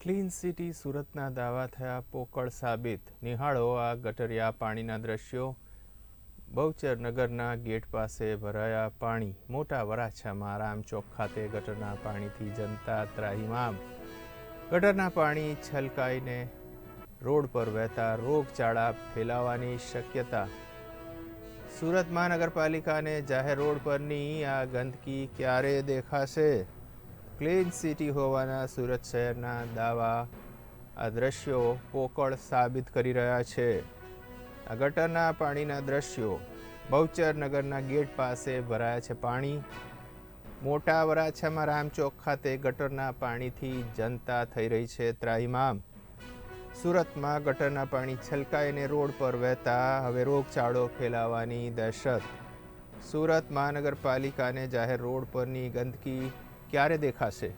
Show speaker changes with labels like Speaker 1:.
Speaker 1: Clean city સુરતના દાવા થયા પોકળ સાબિત. નિહાળો આ ગટરિયા પાણીના દ્રશ્યો. બહુચર નગરના ગેટ પાસે ભરાયા પાણી. મોટા વરાછામાં રામચોક ખાતે ગટરના પાણીથી જનતા ત્રાહિમામ. ગટરના પાણી છલકાઈને રોડ પર વહેતા રોગચાળા ફેલાવાની શક્યતા. સુરત મહાનગરપાલિકાને જાહેર રોડ પરની આ ગંદકી ક્યારે દેખાશે? ક્લીન સિટી હોવાના સુરત શહેરના દાવા, આ દ્રશ્યો પોકળ સાબિત કરી રહ્યા છે. આ ગટરના પાણીના દ્રશ્યો, બહુચર નગરના ગેટ પાસે ભરાયા છે પાણી. મોટા વરાછામાં રામચોક ખાતે ગટરના પાણીથી જનતા થઈ રહી છે ત્રાહિમામ. સુરતમાં ગટરના પાણી છલકાઈને રોડ પર વહેતા હવે રોગચાળો ફેલાવાની દહેશત. સુરત મહાનગરપાલિકાને જાહેર રોડ પરની ગંદકી ક્યારે દેખાશે?